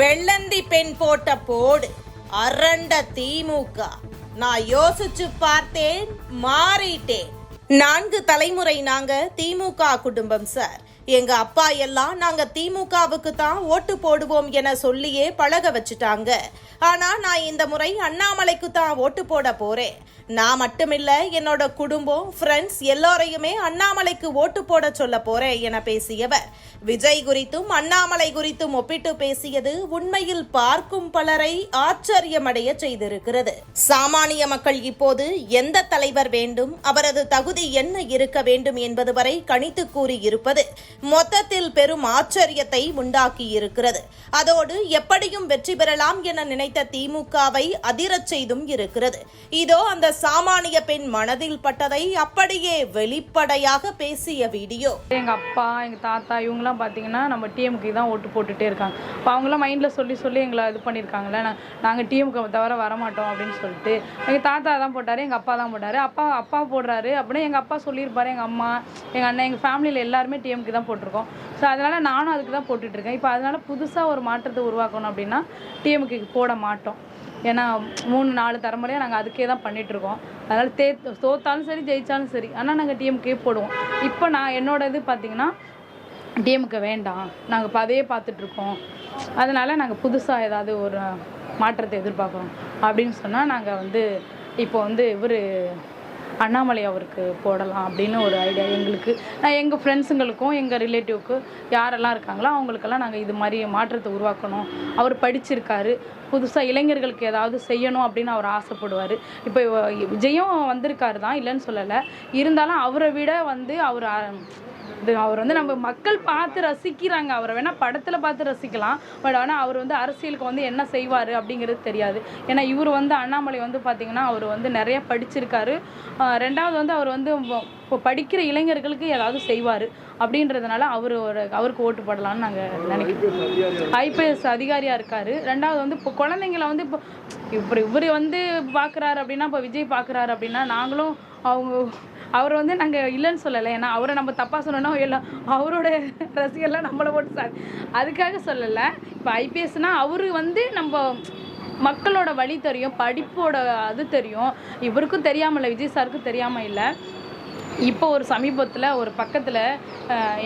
வெள்ளந்தி பெண் போட்ட போடு. அரண்ட திமுக. நான் யோசிச்சு பார்த்தேன் மாறிட்டேன். நான்கு தலைமுறை நாங்க திமுக குடும்பம் சார். எங்க அப்பா எல்லாம் நாங்க திமுகவுக்கு தான் ஓட்டு போடுவோம் என சொல்லியே பழக வச்சுட்டாங்க. ஆனா நான் இந்த முறை அண்ணாமலைக்கு தான் ஓட்டு போட போறேன். நான் மட்டுமில்ல என்னோட குடும்பம் ஃப்ரெண்ட்ஸ் எல்லாரையுமே அண்ணாமலைக்கு ஓட்டு போட சொல்ல போறேன் என பேசியவர். விஜய் குறித்தும் அண்ணாமலை குறித்தும் ஒப்பிட்டு பேசியது உண்மையில் பார்க்கும் பலரை ஆச்சரியமடைய செய்திருக்கிறது. சாமானிய மக்கள் இப்போது எந்த தலைவர் வேண்டும் அவரது தகுதி என்ன இருக்க வேண்டும் என்பது வரை கணித்து கூறியிருப்பது மொத்தத்தில் பெரும் ஆச்சரியத்தை உண்டாக்கியிருக்கிறது. அதோடு எப்படியும் வெற்றி பெறலாம் என நினைத்த திமுகவை அதிரச் செய்தும் இருக்கிறது. இதோ அந்த சாமானிய பெண் மனதில் பட்டதை அப்படியே வெளிப்படையாக பேசிய வீடியோ. எங்கள் அப்பா எங்கள் தாத்தா இவங்கெல்லாம் பார்த்தீங்கன்னா நம்ம டிஎம்க்கு தான் ஓட்டு போட்டுகிட்டே இருக்காங்க. இப்போ அவங்களாம் மைண்டில் சொல்லி சொல்லி எங்களை இது பண்ணியிருக்காங்களே நாங்கள் டிஎம்க்கு தவிர வரமாட்டோம் அப்படின்னு சொல்லிட்டு. எங்கள் தாத்தா தான் போட்டார் எங்கள் அப்பா தான் போட்டார். அப்பா அப்பா போடுறாரு அப்படின்னு எங்கள் அப்பா சொல்லியிருப்பாரு எங்கள் அம்மா எங்கள் அண்ணன் எங்கள் ஃபேமிலியில் எல்லாருமே டிஎம்கே தான் போட்டிருக்கோம். ஸோ அதனால் நானும் அதுக்கு தான் போட்டுட்ருக்கேன் இப்போ அதனால் புதுசாக ஒரு மாற்றத்தை உருவாக்கணும் அப்படின்னா டிஎம்கேக்கு போட மாட்டோம். ஏன்னா மூணு நாலு தலைமுறையாக நாங்கள் அதுக்கே தான் பண்ணிகிட்ருக்கோம் அதனால் தே தோத்தாலும் சரி ஜெயித்தாலும் சரி. ஆனால் நாங்கள் டிஎம்கே போடுவோம். இப்போ நான் என்னோட இது பார்த்தீங்கன்னா டிஎம்கே வேண்டாம். நாங்கள் இப்போ அதையே பார்த்துட்ருக்கோம் அதனால் நாங்கள் புதுசாக ஏதாவது ஒரு மாற்றத்தை எதிர்பார்க்குறோம். அப்படின்னு சொன்னால் நாங்கள் வந்து இப்போ வந்து இவர் அண்ணாமலை அவருக்கு போடலாம் அப்படின்னு ஒரு ஐடியா எங்களுக்கு. நான் எங்கள் ஃப்ரெண்ட்ஸுங்களுக்கும் எங்கள் ரிலேட்டிவ்க்கு யாரெல்லாம் இருக்காங்களோ அவங்களுக்கெல்லாம் நாங்கள் இது மாதிரி மாற்றத்தை உருவாக்கணும். அவர் படிச்சிருக்காரு. புதுசாக இளைஞர்களுக்கு ஏதாவது செய்யணும் அப்படின்னு அவர் ஆசைப்படுவார். இப்போ விஜயும் வந்திருக்காரு தான் இல்லைன்னு சொல்லலை. இருந்தாலும் அவரை விட வந்து அவர் இது அவர் வந்து நம்ம மக்கள் பார்த்து ரசிக்கிறாங்க. அவரை வேணால் படத்தில் பார்த்து ரசிக்கலாம். பட் ஆனால் அவர் வந்து அரசியலுக்கு வந்து என்ன செய்வார் அப்படிங்கிறது தெரியாது. ஏன்னா இவர் வந்து அண்ணாமலை வந்து பார்த்திங்கன்னா அவர் வந்து நிறைய படிச்சிருக்காரு. ரெண்டாவது வந்து அவர் வந்து இப்போ- படிக்கிற இளைஞர்களுக்கு ஏதாவது செய்வார் அப்படின்றதுனால அவர் ஒரு அவருக்கு ஓட்டு போடலான்னு நாங்கள் நினைக்கிறோம். ஐபிஎஸ் அதிகாரியாக இருக்கார். ரெண்டாவது வந்து இப்போ குழந்தைங்கள வந்து இப்போ இப்போ இவர் வந்து பார்க்குறாரு அப்படின்னா இப்போ விஜய் பார்க்குறாரு அப்படின்னா நாங்களும் அவங்க அவர் வந்து நாங்கள் இல்லைன்னு சொல்லலை. ஏன்னா அவரை நம்ம தப்பாக சொன்னோன்னா எல்லாம் அவரோட ரசிகர்லாம் நம்மளை போட்டு சார். அதுக்காக சொல்லலை. இப்போ ஐபிஎஸ்னால் அவர் வந்து நம்ம மக்களோட வழி தெரியும் படிப்போட அது தெரியும். இவருக்கும் தெரியாமல் இல்லை விஜய் சாருக்கும் தெரியாமல் இல்லை. இப்போ ஒரு சமீபத்தில் ஒரு பக்கத்தில்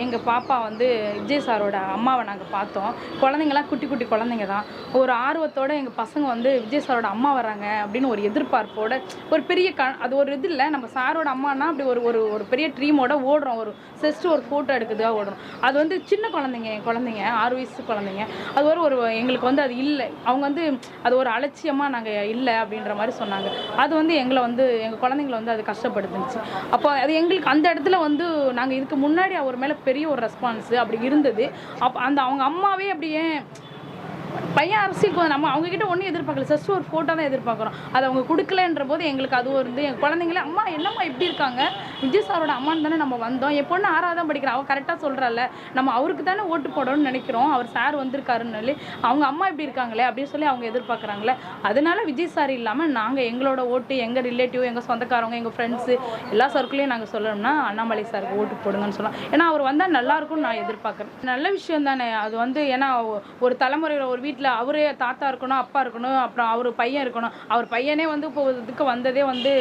எங்கள் பாப்பா வந்து விஜய் சாரோட அம்மாவை நாங்கள் பார்த்தோம். குழந்தைங்களாம் குட்டி குட்டி குழந்தைங்க தான். ஒரு ஆர்வத்தோட எங்கள் பசங்க வந்து விஜய் சாரோட அம்மா வராங்க அப்படின்னு ஒரு எதிர்பார்ப்போட ஒரு பெரிய க அது ஒரு இது இல்லை நம்ம சாரோட அம்மானா அப்படி ஒரு ஒரு ஒரு பெரிய ட்ரீமோட ஓடுறோம். ஒரு செஸ்ட்டு ஒரு ஃபோட்டோ எடுக்குதாக ஓடுறோம். அது வந்து சின்ன குழந்தைங்க என் குழந்தைங்க ஆறு வயசு குழந்தைங்க. அது ஒரு ஒரு எங்களுக்கு வந்து அது இல்லை. அவங்க வந்து அது ஒரு அலட்சியமாக நாங்கள் இல்லை அப்படின்ற மாதிரி சொன்னாங்க. அது வந்து எங்களை வந்து எங்கள் குழந்தைங்கள வந்து அது கஷ்டப்படுத்துச்சு அப்போ அது எங்களுக்கு அந்த இடத்துல வந்து நாங்கள் இதுக்கு முன்னாடி அவர் மேலே பெரிய ஒரு ரெஸ்பான்ஸு அப்படி இருந்தது. அப் அந்த அவங்க அம்மாவே அப்படியே பையன் அரசியலுக்கு வந்து நம்ம அவங்க கிட்ட ஒன்றும் எதிர்பார்க்கல. ஜஸ்ட் ஒரு ஃபோட்டோ தான் எதிர்பார்க்குறோம். அது அவங்க கொடுக்கலன்ற போது எங்களுக்கு அதுவும் வந்து என் குழந்தைங்களே அம்மா என்னம்மா எப்படி இருக்காங்க? விஜய் சாரோட அம்மான்னு தானே நம்ம வந்தோம். என் பொண்ணு ஆறாவது தான் படிக்கிறா அவள் கரெக்டாக சொல்கிறாள் நம்ம அவருக்கு தானே ஓட்டு போடணும்னு நினைக்கிறோம். அவர் சார் வந்திருக்காருன்னு அவங்க அம்மா இப்படி இருக்காங்களே அப்படின்னு சொல்லி அவங்க எதிர்பார்க்குறாங்களே. அதனால விஜய் சார் இல்லாமல் நாங்கள் எங்களோட ஓட்டு எங்கள் ரிலேட்டிவ் எங்கள் சொந்தக்காரவங்க எங்கள் ஃப்ரெண்ட்ஸு எல்லா சர்க்கிளையும் நாங்கள் சொல்லணும்னா அண்ணாமலை சாருக்கு ஓட்டு போடுங்கன்னு சொல்லலாம். ஏன்னா அவர் வந்தால் நல்லாயிருக்கும்னு நான் எதிர்பார்க்குறேன். நல்ல விஷயம் தானே. அது வந்து ஏன்னா ஒரு தலைமுறையில் ஒரு வீட்டில் அவரே தாத்தா இருக்கணும் அப்பா இருக்கணும் அப்புறம் அவர் பையன் இருக்கணும். அவர் பையனே வந்து இப்போ இதுக்கு வந்ததே வந்து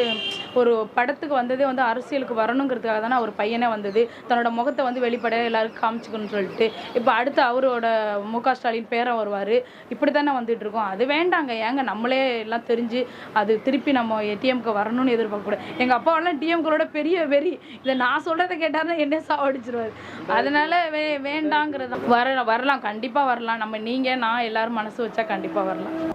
ஒரு படத்துக்கு வந்ததே வந்து அரசியலுக்கு வரணுங்கிறதுக்காக தானே அவர் பையனே வந்தது. தன்னோட முகத்தை வந்து வெளிப்பட எல்லாருக்கும் காமிச்சுக்கணும்னு சொல்லிட்டு. இப்போ அடுத்து அவரோட மு க ஸ்டாலின் பேரை வருவார். இப்படி தானே வந்துட்டு இருக்கோம். அது வேண்டாங்க. ஏங்க நம்மளே எல்லாம் தெரிஞ்சு அது திருப்பி நம்ம டிஎம்க்கு வரணும்னு எதிர்பார்க்கக்கூடாது. எங்கள் அப்பாவெல்லாம் டிஎம்களோட பெரிய வெறி. இதை நான் சொல்கிறத கேட்டார்னா என்ன சாவடிச்சிருவார். அதனால வே வேண்டாங்கிறது வர வரலாம். கண்டிப்பாக வரலாம். நம்ம நீங்கள் நான் எல்லோரும் மனசு வச்சா கண்டிப்பாக வரலாம்.